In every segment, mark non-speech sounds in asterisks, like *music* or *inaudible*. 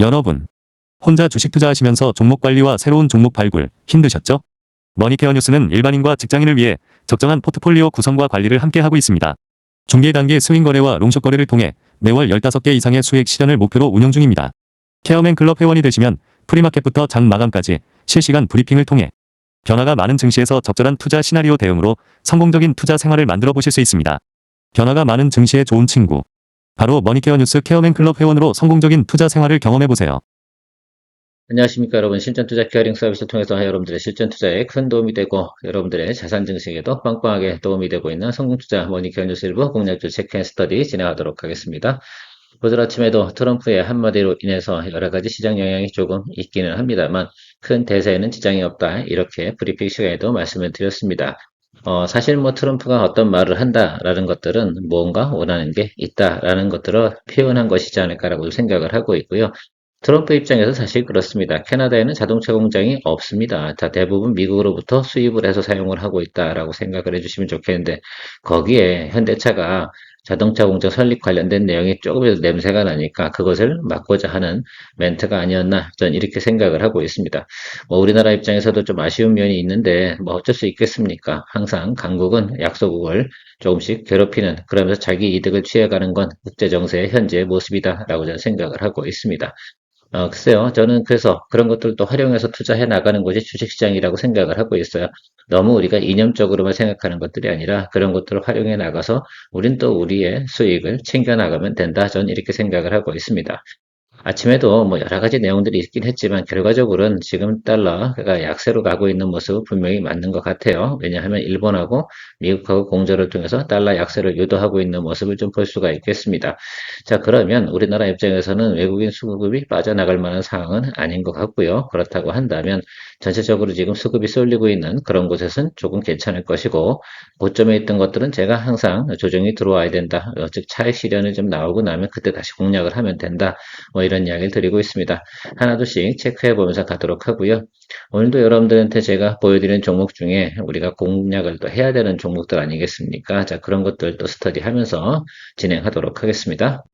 여러분, 혼자 주식 투자하시면서 종목 관리와 새로운 종목 발굴 힘드셨죠? 머니케어 뉴스는 일반인과 직장인을 위해 적정한 포트폴리오 구성과 관리를 함께 하고 있습니다. 중개 단계 스윙 거래와 롱숏 거래를 통해 매월 15개 이상의 수익 실현을 목표로 운영 중입니다. 케어맨 클럽 회원이 되시면 프리마켓부터 장 마감까지 실시간 브리핑을 통해 변화가 많은 증시에서 적절한 투자 시나리오 대응으로 성공적인 투자 생활을 만들어 보실 수 있습니다. 변화가 많은 증시의 좋은 친구. 바로 머니케어 뉴스 케어맨 클럽 회원으로 성공적인 투자 생활을 경험해 보세요. 안녕하십니까 여러분 실전 투자 케어링 서비스를 통해서 여러분들의 실전 투자에 큰 도움이 되고 여러분들의 자산 증식에도 빵빵하게 도움이 되고 있는 성공투자 머니케어 뉴스 일부 공략주 체크앤 스터디 진행하도록 하겠습니다. 오늘 아침에도 트럼프의 한마디로 인해서 여러 가지 시장 영향이 조금 있기는 합니다만 큰 대세에는 지장이 없다 이렇게 브리핑 시간에도 말씀을 드렸습니다. 어, 사실 뭐 트럼프가 어떤 말을 한다라는 것들은 무언가 원하는 게 있다라는 것들을 표현한 것이지 않을까라고 생각을 하고 있고요. 트럼프 입장에서 사실 그렇습니다. 캐나다에는 자동차 공장이 없습니다. 자, 대부분 미국으로부터 수입을 해서 사용을 하고 있다라고 생각을 해주시면 좋겠는데, 거기에 현대차가 자동차 공장 설립 관련된 내용이 조금이라도 냄새가 나니까 그것을 막고자 하는 멘트가 아니었나 저는 이렇게 생각을 하고 있습니다. 뭐 우리나라 입장에서도 좀 아쉬운 면이 있는데 뭐 어쩔 수 있겠습니까? 항상 강국은 약소국을 조금씩 괴롭히는 그러면서 자기 이득을 취해가는 건 국제 정세의 현재의 모습이다라고 저는 생각을 하고 있습니다. 어, 글쎄요. 저는 그래서 그런 것들도 활용해서 투자해 나가는 것이 주식시장이라고 생각을 하고 있어요. 너무 우리가 이념적으로만 생각하는 것들이 아니라 그런 것들을 활용해 나가서 우린 또 우리의 수익을 챙겨 나가면 된다. 저는 이렇게 생각을 하고 있습니다. 아침에도 뭐 여러 가지 내용들이 있긴 했지만 결과적으로는 지금 달러가 약세로 가고 있는 모습은 분명히 맞는 것 같아요. 왜냐하면 일본하고 미국하고 공조를 통해서 달러 약세를 유도하고 있는 모습을 좀 볼 수가 있겠습니다. 자 그러면 우리나라 입장에서는 외국인 수급이 빠져나갈 만한 상황은 아닌 것 같고요. 그렇다고 한다면 전체적으로 지금 수급이 쏠리고 있는 그런 곳에서는 조금 괜찮을 것이고 고점에 있던 것들은 제가 항상 조정이 들어와야 된다. 어, 즉 차익 실현이 좀 나오고 나면 그때 다시 공략을 하면 된다. 뭐 이런 이야기를 드리고 있습니다. 하나둘씩 체크해 보면서 가도록 하고요. 오늘도 여러분들한테 제가 보여드리는 종목 중에 우리가 공략을 또 해야 되는 종목들 아니겠습니까? 자, 그런 것들도 스터디 하면서 진행하도록 하겠습니다.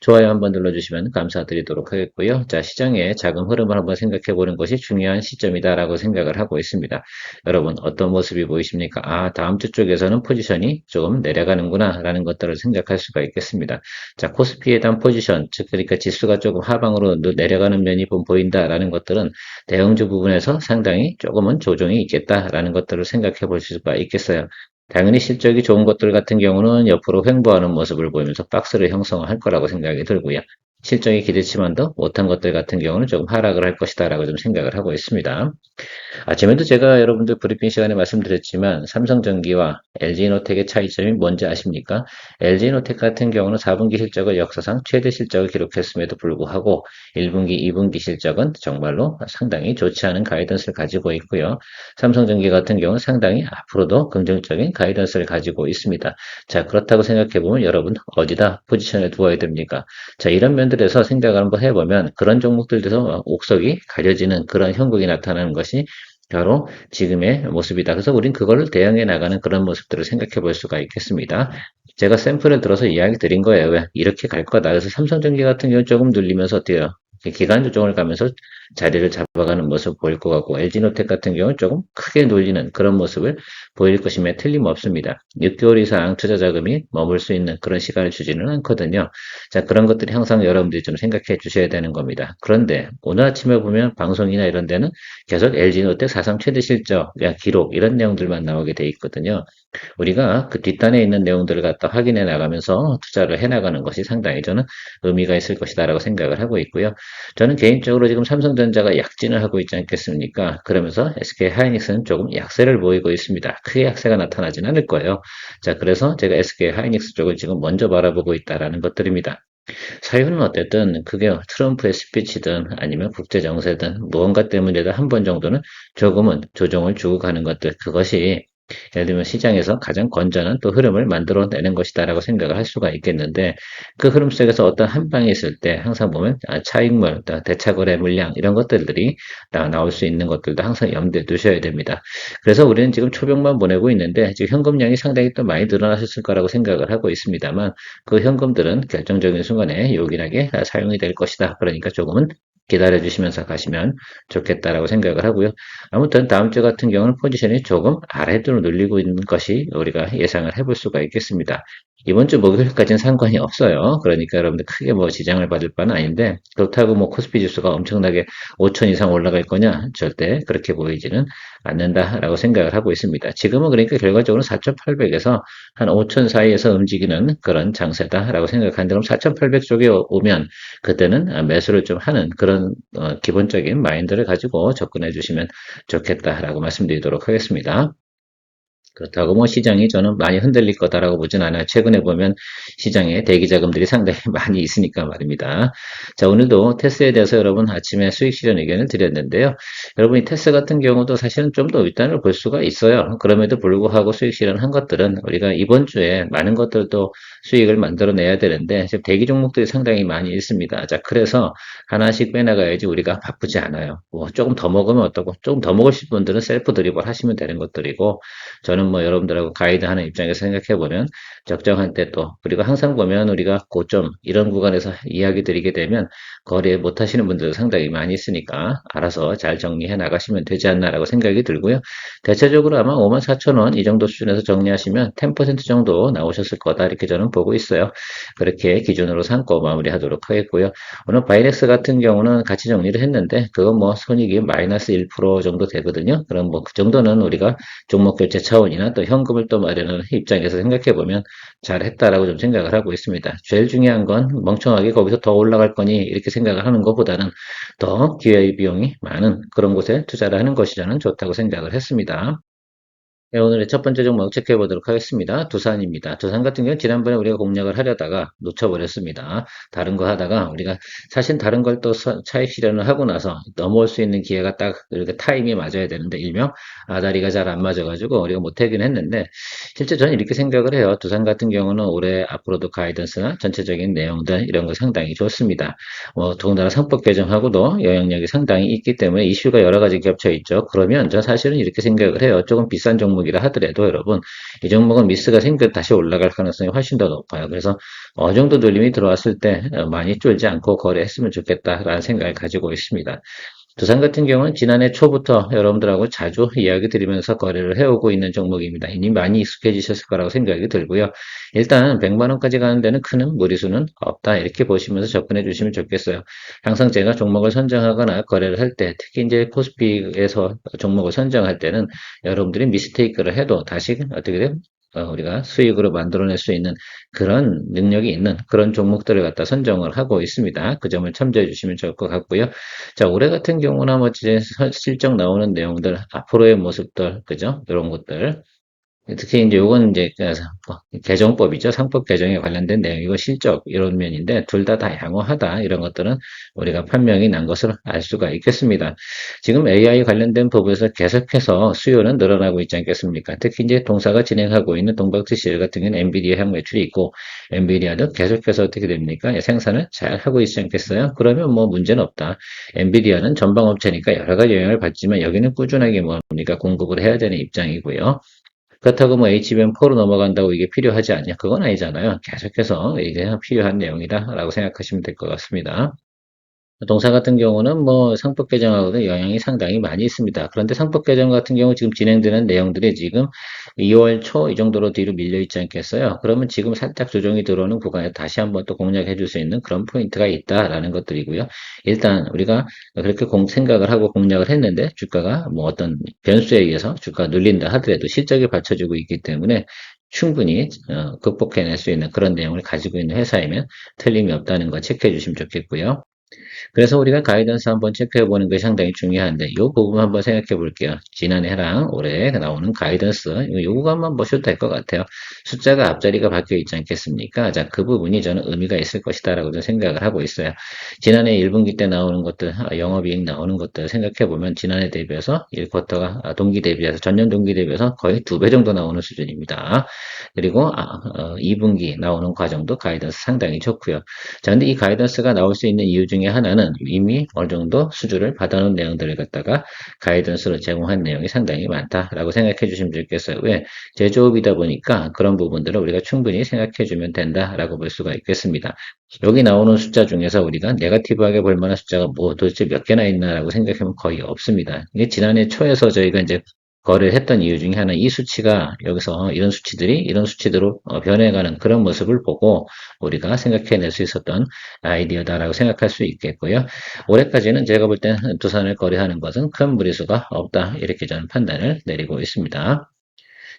좋아요 한번 눌러주시면 감사드리도록 하겠고요. 자, 시장의 자금 흐름을 한번 생각해 보는 것이 중요한 시점이다라고 생각을 하고 있습니다. 여러분, 어떤 모습이 보이십니까? 아, 다음 주 쪽에서는 포지션이 조금 내려가는구나, 라는 것들을 생각할 수가 있겠습니다. 자, 코스피에 대한 포지션, 즉, 그러니까 지수가 조금 하방으로 내려가는 면이 보인다라는 것들은 대형주 부분에서 상당히 조금은 조정이 있겠다라는 것들을 생각해 볼 수가 있겠어요. 당연히 실적이 좋은 것들 같은 경우는 옆으로 횡보하는 모습을 보이면서 박스를 형성할 거라고 생각이 들고요. 실적이 기대치만도 못한 것들 같은 경우는 조금 하락을 할 것이다 라고 좀 생각을 하고 있습니다. 아침에도 제가 여러분들 브리핑 시간에 말씀드렸지만 삼성전기와 LG노텍의 차이점이 뭔지 아십니까? LG노텍 같은 경우는 4분기 실적을 역사상 최대 실적을 기록했음에도 불구하고 1분기, 2분기 실적은 정말로 상당히 좋지 않은 가이던스를 가지고 있고요. 삼성전기 같은 경우는 상당히 앞으로도 긍정적인 가이던스를 가지고 있습니다. 자, 그렇다고 생각해보면 여러분 어디다 포지션을 두어야 됩니까? 자, 이런 면들 에서 생각을 한번 해보면 그런 종목들에서 옥석이 가려지는 그런 형국이 나타나는 것이 바로 지금의 모습이다. 그래서 우린 그거를 대응해 나가는 그런 모습들을 생각해 볼 수가 있겠습니다. 제가 샘플을 들어서 이야기 드린 거예요. 왜? 이렇게 갈 거다. 그래서 삼성전기 같은 경우 조금 눌리면서 어때요? 기간 조정을 가면서 자리를 잡아가는 모습 보일 것 같고 LG노텍 같은 경우는 조금 크게 눌리는 그런 모습을 보일 것임에 틀림없습니다. 6개월 이상 투자 자금이 머물 수 있는 그런 시간을 주지는 않거든요. 자 그런 것들이 항상 여러분들이 좀 생각해 주셔야 되는 겁니다. 그런데 오늘 아침에 보면 방송이나 이런 데는 계속 LG노텍 사상 최대 실적, 기록 이런 내용들만 나오게 돼 있거든요. 우리가 그 뒷단에 있는 내용들을 갖다 확인해 나가면서 투자를 해 나가는 것이 상당히 저는 의미가 있을 것이다라고 생각을 하고 있고요. 저는 개인적으로 지금 삼성전 자가 약진을 하고 있지 않겠습니까? 그러면서 SK 하이닉스는 조금 약세를 보이고 있습니다. 크게 약세가 나타나진 않을 거예요. 자, 그래서 제가 SK 하이닉스 쪽을 지금 먼저 바라보고 있다라는 것들입니다. 사유는 어쨌든 그게 트럼프의 스피치든 아니면 국제 정세든 무언가 때문에도 한 번 정도는 조금은 조정을 주고 가는 것들 그것이 예를 들면 시장에서 가장 건전한 또 흐름을 만들어내는 것이다라고 생각을 할 수가 있겠는데 그 흐름 속에서 어떤 한 방이 있을 때 항상 보면 아, 차익물, 또 대차거래 물량 이런 것들이 다 나올 수 있는 것들도 항상 염두에 두셔야 됩니다. 그래서 우리는 지금 초병만 보내고 있는데 지금 현금량이 상당히 또 많이 늘어나셨을 거라고 생각을 하고 있습니다만 그 현금들은 결정적인 순간에 요긴하게 사용이 될 것이다. 그러니까 조금은 기다려 주시면서 가시면 좋겠다라고 생각을 하고요. 아무튼 다음 주 같은 경우는 포지션이 조금 아래쪽으로 눌리고 있는 것이 우리가 예상을 해볼 수가 있겠습니다. 이번 주 목요일까지는 상관이 없어요. 그러니까 여러분들 크게 뭐 지장을 받을 바는 아닌데 그렇다고 뭐 코스피 지수가 엄청나게 5천 이상 올라갈 거냐? 절대 그렇게 보이지는 않는다라고 생각을 하고 있습니다. 지금은 그러니까 결과적으로 4,800에서 한 5천 사이에서 움직이는 그런 장세다라고 생각하는데 그럼 4,800 쪽에 오면 그때는 매수를 좀 하는 그런 어, 기본적인 마인드를 가지고 접근해 주시면 좋겠다라고 말씀드리도록 하겠습니다. 그렇다고 뭐 시장이 저는 많이 흔들릴 거다라고 보진 않아요. 최근에 보면 시장에 대기 자금들이 상당히 *laughs* 많이 있으니까 말입니다. 자, 오늘도 테스에 대해서 여러분 아침에 수익 실현 의견을 드렸는데요. 여러분 이 테스 같은 경우도 사실은 좀 더 윗단을 볼 수가 있어요. 그럼에도 불구하고 수익 실현한 것들은 우리가 이번 주에 많은 것들도 수익을 만들어내야 되는데 지금 대기 종목들이 상당히 많이 있습니다. 자, 그래서 하나씩 빼나가야지 우리가 바쁘지 않아요. 뭐 조금 더 먹으면 어떠고 조금 더 먹으실 분들은 셀프 드리블 하시면 되는 것들이고 저는 뭐 여러분들하고 가이드 하는 입장에서 생각해 보면 적정한 때 또 그리고 항상 보면 우리가 고점 이런 구간에서 이야기 드리게 되면 거래 못 하시는 분들도 상당히 많이 있으니까 알아서 잘 정리해 나가시면 되지 않나라고 생각이 들고요. 대체적으로 아마 54,000원 이 정도 수준에서 정리하시면 10% 정도 나오셨을 거다 이렇게 저는 보고 있어요. 그렇게 기준으로 삼고 마무리하도록 하겠고요. 오늘 바이넥스 같은 경우는 같이 정리를 했는데 그건 뭐 손익이 마이너스 1% 정도 되거든요. 그럼 뭐 그 정도는 우리가 종목 교체 차원 이나 또 현금을 또 마련하는 입장에서 생각해 보면 잘했다라고 좀 생각을 하고 있습니다. 제일 중요한 건 멍청하게 거기서 더 올라갈 거니 이렇게 생각을 하는 것보다는 더 기회 비용이 많은 그런 곳에 투자를 하는 것이 저는 좋다고 생각을 했습니다. 네, 오늘의 첫 번째 종목 체크해 보도록 하겠습니다. 두산입니다. 두산 같은 경우는 지난번에 우리가 공략을 하려다가 놓쳐버렸습니다. 다른 거 하다가 우리가 사실 다른 걸 또 차익 실현을 하고 나서 넘어올 수 있는 기회가 딱 이렇게 타임이 맞아야 되는데 일명 아다리가 잘 안 맞아가지고 우리가 못하긴 했는데 실제 저는 이렇게 생각을 해요. 두산 같은 경우는 올해 앞으로도 가이던스나 전체적인 내용들 이런 거 상당히 좋습니다. 뭐 더군다나 상법 개정하고도 영향력이 상당히 있기 때문에 이슈가 여러 가지 겹쳐 있죠. 그러면 저 사실은 이렇게 생각을 해요. 조금 비싼 종목 이라 하더라도 여러분 이 종목은 미스가 생겨 다시 올라갈 가능성이 훨씬 더 높아요. 그래서 어느 정도 눌림이 들어왔을 때 많이 쫄지 않고 거래했으면 좋겠다라는 생각을 가지고 있습니다. 두산 같은 경우는 지난해 초부터 여러분들하고 자주 이야기 드리면서 거래를 해오고 있는 종목입니다. 이미 많이 익숙해지셨을 거라고 생각이 들고요. 일단 100만원까지 가는 데는 큰 무리수는 없다. 이렇게 보시면서 접근해 주시면 좋겠어요. 항상 제가 종목을 선정하거나 거래를 할 때, 특히 이제 코스피에서 종목을 선정할 때는 여러분들이 미스테이크를 해도 다시 어떻게 돼요? 어, 우리가 수익으로 만들어낼 수 있는 그런 능력이 있는 그런 종목들을 갖다 선정을 하고 있습니다. 그 점을 참조해 주시면 좋을 것 같고요. 자, 올해 같은 경우나 뭐 실적 나오는 내용들, 앞으로의 모습들, 그죠? 이런 것들. 특히 이제 요건 이제 그뭐 개정법이죠. 상법 개정에 관련된 내용이고 실적 이런 면인데 둘 다 다 양호하다 이런 것들은 우리가 판명이 난 것을 알 수가 있겠습니다. 지금 AI 관련된 부분에서 계속해서 수요는 늘어나고 있지 않겠습니까? 특히 이제 동사가 진행하고 있는 동박트실 같은 경우는 엔비디아 향 매출이 있고 엔비디아도 계속해서 어떻게 됩니까? 생산을 잘 하고 있지 않겠어요? 그러면 뭐 문제는 없다. 엔비디아는 전방업체니까 여러 가지 영향을 받지만 여기는 꾸준하게 뭡니까 공급을 해야 되는 입장이고요. 그렇다고 뭐 HBM4로 넘어간다고 이게 필요하지 않냐? 그건 아니잖아요. 계속해서 이게 필요한 내용이다라고 생각하시면 될 것 같습니다. 동사 같은 경우는 뭐 상법 개정하고도 영향이 상당히 많이 있습니다. 그런데 상법 개정 같은 경우 지금 진행되는 내용들이 지금 2월 초 이 정도로 뒤로 밀려 있지 않겠어요? 그러면 지금 살짝 조정이 들어오는 구간에 다시 한번 또 공략해 줄 수 있는 그런 포인트가 있다라는 것들이고요. 일단 우리가 그렇게 공, 생각을 하고 공략을 했는데 주가가 뭐 어떤 변수에 의해서 주가가 눌린다 하더라도 실적이 받쳐주고 있기 때문에 충분히 어, 극복해낼 수 있는 그런 내용을 가지고 있는 회사이면 틀림이 없다는 거 체크해 주시면 좋겠고요. 그래서 우리가 가이던스 한번 체크해 보는 것이 상당히 중요한데 이 부분 한번 생각해 볼게요. 지난해랑 올해 나오는 가이던스 이 부분만 보셔도 될 것 같아요. 숫자가 앞자리가 바뀌어 있지 않겠습니까? 자, 그 부분이 저는 의미가 있을 것이다라고 좀 생각을 하고 있어요. 지난해 1분기 때 나오는 것들, 아, 영업이익 나오는 것들 생각해 보면 지난해 대비해서 1쿼터가 아, 동기 대비해서 전년 동기 대비해서 거의 두 배 정도 나오는 수준입니다. 그리고 아, 어, 2분기 나오는 과정도 가이던스 상당히 좋고요. 자, 근데 이 가이던스가 나올 수 있는 이유 중에 하나는 이미 어느 정도 수주를 받아놓은 내용들을 갖다가 가이던스로 제공한 내용이 상당히 많다라고 생각해 주시면 좋겠어요. 왜? 제조업이다 보니까 그런 부분들을 우리가 충분히 생각해 주면 된다라고 볼 수가 있겠습니다. 여기 나오는 숫자 중에서 우리가 네가티브하게 볼 만한 숫자가 뭐 도대체 몇 개나 있나라고 생각하면 거의 없습니다. 이게 지난해 초에서 저희가 이제 거래를 했던 이유 중에 하나 이 수치가 여기서 이런 수치들이 이런 수치대로 어, 변해가는 그런 모습을 보고 우리가 생각해낼 수 있었던 아이디어다라고 생각할 수 있겠고요. 올해까지는 제가 볼땐 두산을 거래하는 것은 큰 무리수가 없다 이렇게 저는 판단을 내리고 있습니다.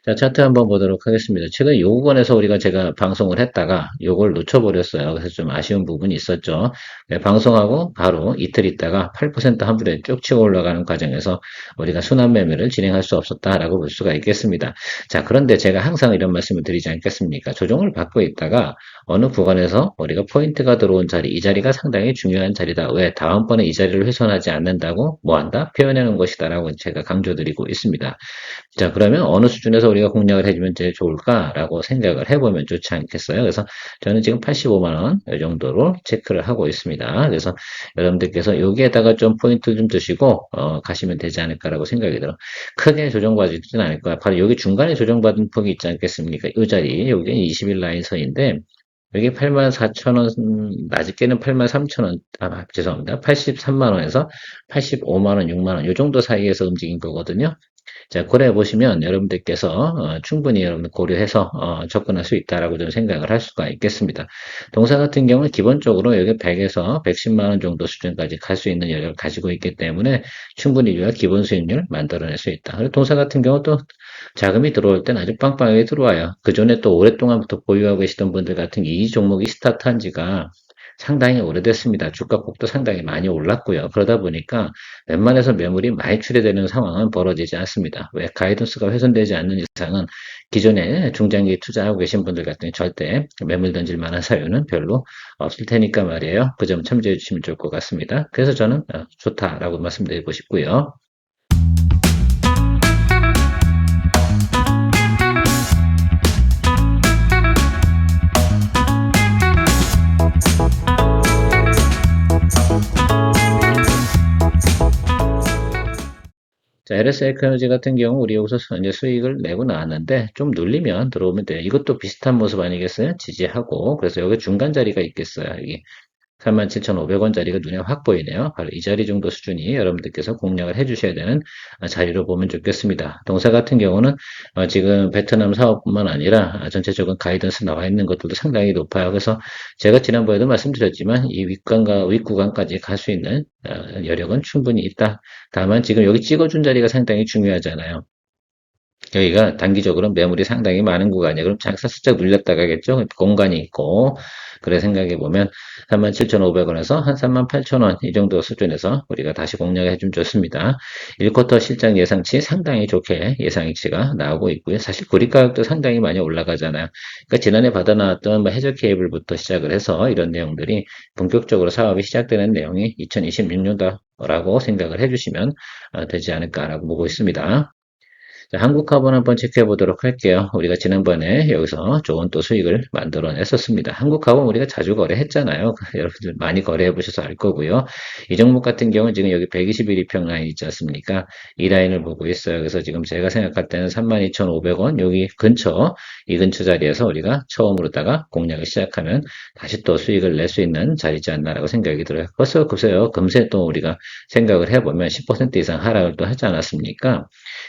자, 차트 한번 보도록 하겠습니다. 최근 요건에서 우리가 제가 방송을 했다가 요걸 놓쳐버렸어요. 그래서 좀 아쉬운 부분이 있었죠. 네, 방송하고 바로 이틀 있다가 8%한 분에 쭉 치고 올라가는 과정에서 우리가 순환 매매를 진행할 수 없었다라고 볼 수가 있겠습니다. 자, 그런데 제가 항상 이런 말씀을 드리지 않겠습니까? 조정을 받고 있다가 어느 구간에서 우리가 포인트가 들어온 자리, 이 자리가 상당히 중요한 자리다. 왜? 다음번에 이 자리를 훼손하지 않는다고 뭐 한다? 표현해 놓은 것이다 라고 제가 강조드리고 있습니다. 자, 그러면 어느 수준에서 우리가 공략을 해주면 제일 좋을까라고 생각을 해보면 좋지 않겠어요? 그래서 저는 지금 85만원 이 정도로 체크를 하고 있습니다. 그래서 여러분들께서 여기에다가 좀 포인트 좀 두시고 어, 가시면 되지 않을까라고 생각이 들어. 크게 조정받지는 않을 거야. 바로 여기 중간에 조정받은 폭이 있지 않겠습니까? 이 자리, 여기 20일 라인 선인데 여기 84,000원, 낮게는 83,000원, 아, 죄송합니다. 83만원에서 85만원, 6만원, 요 정도 사이에서 움직인 거거든요. 자, 고려해 보시면 여러분들께서 어, 충분히 여러분 고려해서 어, 접근할 수 있다라고 좀 생각을 할 수가 있겠습니다. 동사 같은 경우는 기본적으로 여기 100에서 110만 원 정도 수준까지 갈 수 있는 여력을 가지고 있기 때문에 충분히 우리가 기본 수익률 만들어낼 수 있다. 그리고 동사 같은 경우도 자금이 들어올 땐 아주 빵빵하게 들어와요. 그 전에 또 오랫동안부터 보유하고 계시던 분들 같은 게이 종목이 스타트한 지가 상당히 오래됐습니다. 주가 폭도 상당히 많이 올랐고요. 그러다 보니까 웬만해서 매물이 많이 출회되는 상황은 벌어지지 않습니다. 왜 가이던스가 훼손되지 않는 이상은 기존에 중장기 투자하고 계신 분들 같은 절대 매물 던질 만한 사유는 별로 없을 테니까 말이에요. 그 점 참조해 주시면 좋을 것 같습니다. 그래서 저는 어, 좋다라고 말씀드리고 싶고요. 자, LS 에너지 같은 경우 우리 여기서 이제 수익을 내고 나왔는데 좀 눌리면 들어오면 돼요. 이것도 비슷한 모습 아니겠어요? 지지하고 그래서 여기 중간 자리가 있겠어요. 여기 37,500원짜리가 눈에 확 보이네요. 바로 이 자리 정도 수준이 여러분들께서 공략을 해주셔야 되는 자리로 보면 좋겠습니다. 동사 같은 경우는 어, 지금 베트남 사업뿐만 아니라 전체적인 가이던스 나와 있는 것들도 상당히 높아요. 그래서 제가 지난번에도 말씀드렸지만 이 윗간과 윗구간까지 갈 수 있는 어, 여력은 충분히 있다. 다만 지금 여기 찍어준 자리가 상당히 중요하잖아요. 여기가 단기적으로 매물이 상당히 많은 구간이에요. 그럼 장사 숫자 눌렸다 가겠죠? 공간이 있고. 그래 생각해 보면 37,500원에서 한 38,000원 이 정도 수준에서 우리가 다시 공략해 주면 좋습니다. 1쿼터 실장 예상치 상당히 좋게 예상치가 나오고 있고요. 사실 구리 가격도 상당히 많이 올라가잖아요. 그러니까 지난해 받아나왔던 뭐 해저 케이블부터 시작을 해서 이런 내용들이 본격적으로 사업이 시작되는 내용이 2026년도라고 생각을 해주시면 어, 되지 않을까라고 보고 있습니다. 자, 한국화본 한번 체크해 보도록 할게요. 우리가 지난번에 여기서 좋은 또 수익을 만들어 냈었습니다. 한국화본 우리가 자주 거래했잖아요. *laughs* 여러분들 많이 거래해 보셔서 알 거고요. 이 종목 같은 경우는 지금 여기 121 이평 라인 있지 않습니까? 이 라인을 보고 있어요. 그래서 지금 제가 생각할 때는 32,500원 여기 근처 이 근처 자리에서 우리가 처음으로다가 공략을 시작하면 다시 또 수익을 낼 수 있는 자리지 않나라고 생각이 들어요. 벌써 글쎄요. 금세 또 우리가 생각을 해보면 10% 이상 하락을 또 하지 않았습니까?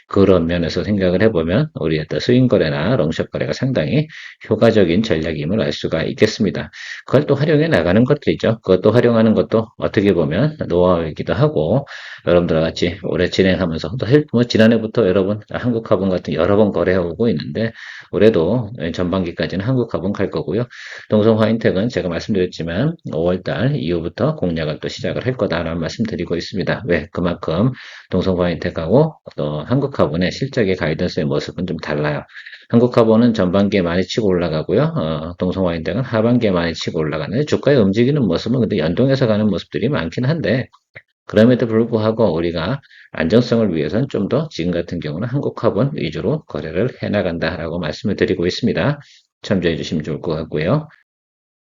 그런 면 에서 면에서 생각을 해보면 우리 어떤 스윙 거래나 롱숏 거래가 상당히 효과적인 전략임을 알 수가 있겠습니다. 그걸 또 활용해 나가는 것들이죠. 그것도 활용하는 것도 어떻게 보면 노하우이기도 하고 여러분들과 같이 오래 진행하면서 뭐 지난해부터 여러분 한국화분 같은 여러 번 거래하고 있는데 올해도 전반기까지는 한국화분 갈 거고요. 동성 화인텍은 제가 말씀드렸지만 5월달 이후부터 공략을 또 시작을 할 거다라는 말씀드리고 있습니다. 왜? 그만큼 동성 화인텍하고 또 한국화분의 실 적의 가이던스의 모습은 좀 달라요. 한국화분은 전반기에 많이 치고 올라가고요. 어, 동성 화인텍은 하반기에 많이 치고 올라가는데 주가의 움직이는 모습은 근데 연동해서 가는 모습들이 많긴 한데 그럼에도 불구하고 우리가 안정성을 위해서는 좀 더 지금 같은 경우는 한국화분 위주로 거래를 해나간다라고 말씀을 드리고 있습니다. 참조해 주시면 좋을 것 같고요.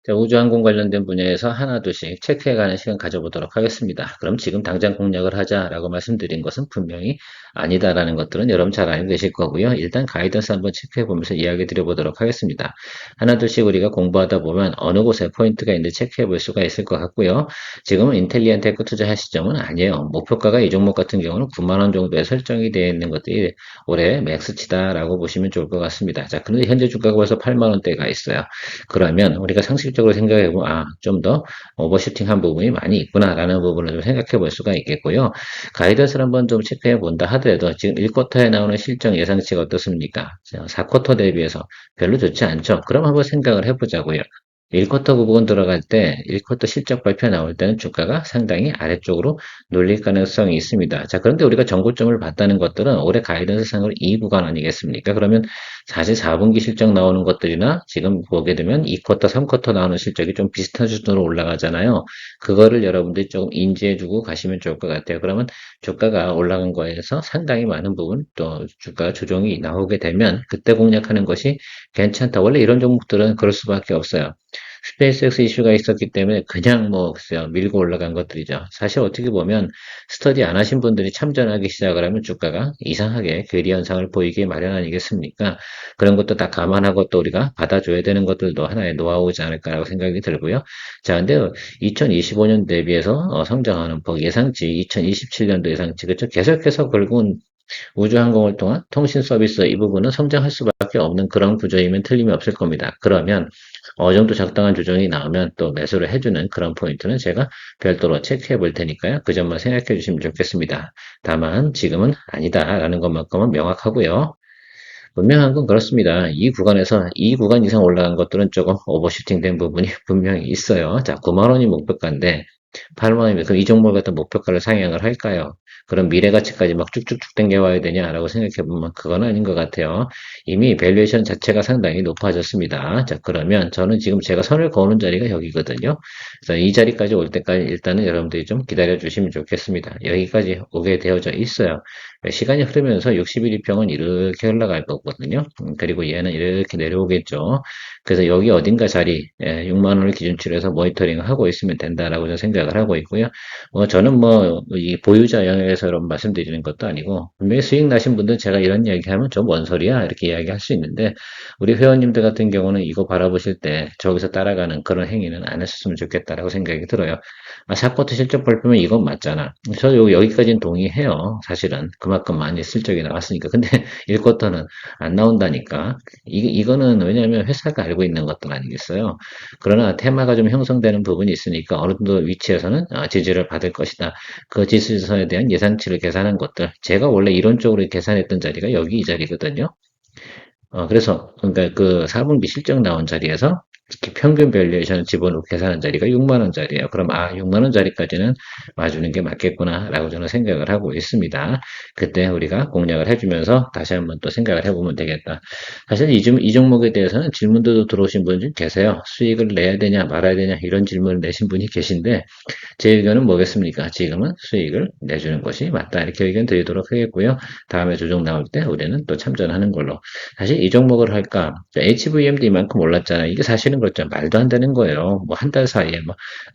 자, 우주항공 관련된 분야에서 하나둘씩 체크해가는 시간 가져보도록 하겠습니다. 그럼 지금 당장 공략을 하자라고 말씀드린 것은 분명히 아니다라는 것들은 여러분 잘 알고 계실 거고요. 일단 가이던스 한번 체크해보면서 이야기 드려보도록 하겠습니다. 하나둘씩 우리가 공부하다 보면 어느 곳에 포인트가 있는지 체크해볼 수가 있을 것 같고요. 지금은 인텔리언테크 투자할 시점은 아니에요. 목표가가 이 종목 같은 경우는 9만원 정도에 설정이 되어 있는 것들이 올해 맥스치다라고 보시면 좋을 것 같습니다. 자, 그런데 현재 주가가 벌써 8만원대가 있어요. 그러면 우리가 상식 적으로 생각해 보면 아, 좀 더 오버슈팅한 부분이 많이 있구나라는 부분을 좀 생각해 볼 수가 있겠고요. 가이던스를 한번 좀 체크해 본다 하더라도 지금 1쿼터에 나오는 실적 예상치가 어떻습니까? 4쿼터 대비해서 별로 좋지 않죠. 그럼 한번 생각을 해보자고요. 1쿼터 부분 들어갈 때 1쿼터 실적 발표 나올 때는 주가가 상당히 아래쪽으로 놀릴 가능성이 있습니다. 자, 그런데 우리가 정고점을 봤다는 것들은 올해 가이던스 상으로 2 구간 아니겠습니까? 그러면 사실 4분기 실적 나오는 것들이나 지금 보게 되면 2쿼터, 3쿼터 나오는 실적이 좀 비슷한 수준으로 올라가잖아요. 그거를 여러분들이 조금 인지해주고 가시면 좋을 것 같아요. 그러면 주가가 올라간 거에서 상당히 많은 부분 또 주가 조정이 나오게 되면 그때 공략하는 것이 괜찮다. 원래 이런 종목들은 그럴 수밖에 없어요. 스페이스X 이슈가 있었기 때문에 그냥 뭐 글쎄요 밀고 올라간 것들이죠. 사실 어떻게 보면 스터디 안 하신 분들이 참전하기 시작을 하면 주가가 이상하게 괴리 현상을 보이기 마련 아니겠습니까? 그런 것도 다 감안하고 또 우리가 받아줘야 되는 것들도 하나의 노하우지 않을까라고 생각이 들고요. 자, 근데 2025년 대비해서 어, 성장하는 뭐 예상치, 2027년도 예상치, 그렇죠? 계속해서 결국은 우주항공을 통한 통신 서비스 이 부분은 성장할 수밖에 없는 그런 구조이면 틀림이 없을 겁니다. 그러면 어느 정도 적당한 조정이 나오면 또 매수를 해주는 그런 포인트는 제가 별도로 체크해 볼 테니까요. 그 점만 생각해 주시면 좋겠습니다. 다만 지금은 아니다라는 것만큼은 명확하고요. 분명한 건 그렇습니다. 이 구간에서 이 구간 이상 올라간 것들은 조금 오버슈팅 된 부분이 *laughs* 분명히 있어요. 자, 9만원이 목표가인데 8만원이면 그럼 이 종목 같은 목표가를 상향을 할까요? 그럼 미래 가치까지 막 쭉쭉쭉 당겨와야 되냐라고 생각해 보면 그건 아닌 것 같아요. 이미 밸류에이션 자체가 상당히 높아졌습니다. 자, 그러면 저는 지금 제가 선을 그어놓은 자리가 여기거든요. 그래서 이 자리까지 올 때까지 일단은 여러분들이 좀 기다려 주시면 좋겠습니다. 여기까지 오게 되어져 있어요. 시간이 흐르면서 60일 이평은 이렇게 올라갈 거거든요. 음, 그리고 얘는 이렇게 내려오겠죠. 그래서 여기 어딘가 자리, 예, 6만원을 기준치로 해서 모니터링을 하고 있으면 된다라고 생각을 하고 있고요. 뭐 저는 뭐 이 보유자 영역에서 여러분 말씀드리는 것도 아니고 분명히 수익 나신 분들은 제가 이런 이야기 하면 좀 뭔 소리야 이렇게 이야기할 수 있는데 우리 회원님들 같은 경우는 이거 바라보실 때 저기서 따라가는 그런 행위는 안 하셨으면 좋겠다라고 생각이 들어요. 아, 사쿼터 실적 발표면 이건 맞잖아. 저 요- 여기까지는 동의해요. 사실은 그만큼 많이 실적이 나왔으니까. 근데 *laughs* 1쿼터는 안 나온다니까. 이, 이거는 왜냐하면 회사가 알고 있는 것들 아니겠어요. 그러나 테마가 좀 형성되는 부분이 있으니까 어느 정도 위치에서는 아, 지지를 받을 것이다. 그 지수선에 대한 예상치를 계산한 것들. 제가 원래 이론적으로 계산했던 자리가 여기 이 자리거든요. 어, 그래서, 그러니까 그 4분기 실적 나온 자리에서 특히 평균 밸류에이션을 집어넣고 계산한 자리가 6만원짜리예요. 그럼, 아, 6만원짜리까지는 맞추는 게 맞겠구나 라고 저는 생각을 하고 있습니다. 그때 우리가 공략을 해주면서 다시 한번 또 생각을 해보면 되겠다. 사실 이, 종- 이 종목에 대해서는 질문들도 들어오신 분이 좀 계세요. 수익을 내야 되냐 말아야 되냐 이런 질문을 내신 분이 계신데 제 의견은 뭐겠습니까? 지금은 수익을 내주는 것이 맞다. 이렇게 의견 드리도록 하겠고요. 다음에 조정 나올 때 우리는 또 참전하는 걸로. 사실 이 종목을 할까? HVM도 이만큼 올랐잖아요. 이게 사실은 그렇죠. 말도 안 되는 거예요. 뭐 한 달 사이에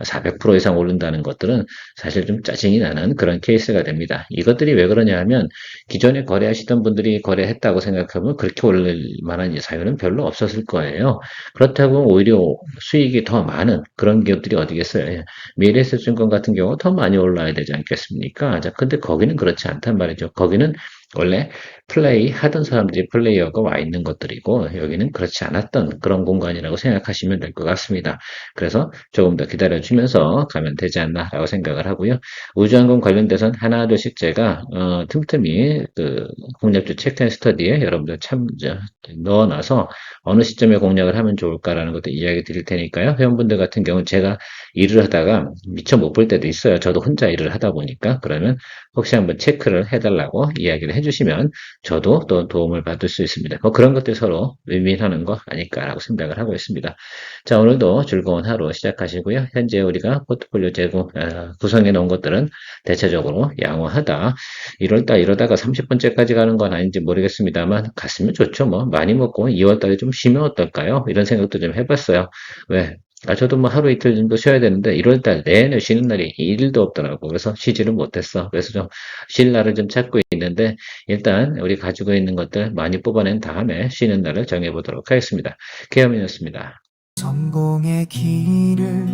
뭐400% 이상 오른다는 것들은 사실 좀 짜증이 나는 그런 케이스가 됩니다. 이것들이 왜 그러냐 하면 기존에 거래하시던 분들이 거래했다고 생각하면 그렇게 오를 만한 사유는 별로 없었을 거예요. 그렇다고 오히려 수익이 더 많은 그런 기업들이 어디겠어요. 예. 미래에셋증권 같은 경우 더 많이 올라야 되지 않겠습니까? 자, 근데 거기는 그렇지 않단 말이죠. 거기는 원래 플레이 하던 사람들이 플레이어가 와 있는 것들이고 여기는 그렇지 않았던 그런 공간이라고 생각하시면 될 것 같습니다. 그래서 조금 더 기다려주면서 가면 되지 않나라고 생각을 하고요. 우주항공 관련돼서는 하나 둘씩 제가 어, 틈틈이 그 공략주 체크 앤 스터디에 여러분들 참 저, 넣어놔서 어느 시점에 공략을 하면 좋을까라는 것도 이야기 드릴 테니까요. 회원분들 같은 경우는 제가 일을 하다가 미처 못 볼 때도 있어요. 저도 혼자 일을 하다 보니까 그러면 혹시 한번 체크를 해달라고 이야기를 해주시면 저도 또 도움을 받을 수 있습니다. 뭐 그런 것들 서로 윈윈하는 거 아닐까라고 생각을 하고 있습니다. 자 오늘도 즐거운 하루 시작하시고요. 현재 우리가 포트폴리오 재고 아, 구성해 놓은 것들은 대체적으로 양호하다. 1월달 이러다가 30번째까지 가는 건 아닌지 모르겠습니다만 갔으면 좋죠. 뭐 많이 먹고 2월달에 좀 쉬면 어떨까요? 이런 생각도 좀 해봤어요. 왜? 아, 저도 뭐 하루 이틀 정도 쉬어야 되는데 1월달 내내 쉬는 날이 1일도 없더라고. 그래서 쉬지를 못했어. 그래서 좀 쉴 날을 좀 찾고 있는데 일단 우리 가지고 있는 것들 많이 뽑아낸 다음에 쉬는 날을 정해보도록 하겠습니다. 케어민이었습니다. 성공의 길을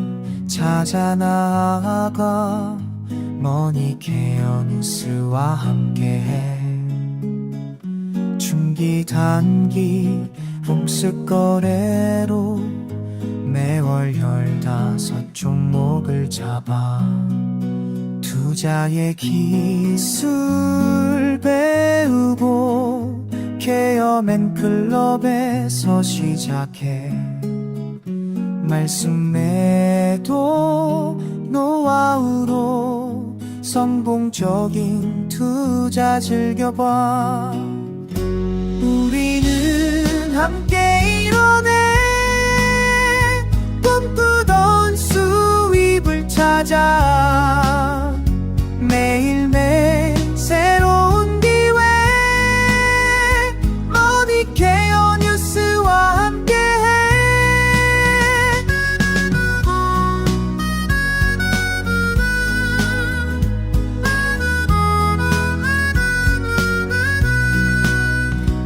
찾아 나아가 머니케어 뉴스와 함께해 중기 단기 복습 거래로 매월 열다섯 종목을 잡아 투자의 기술 배우고 케어맨 클럽에서 시작해 말씀에도 노하우로 성공적인 투자 즐겨봐. 우리는 함께 이뤄내 꿈꾸던 수입을 찾아 매일매일 새로운 기회 머니케어 뉴스와 함께해.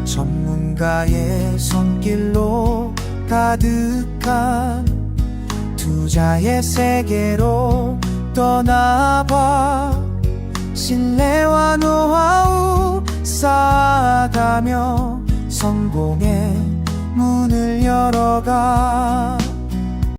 전문가의 손길로 가득한 투자의 세계로 떠나봐. 신뢰와 노하우 쌓아가며 성공의 문을 열어가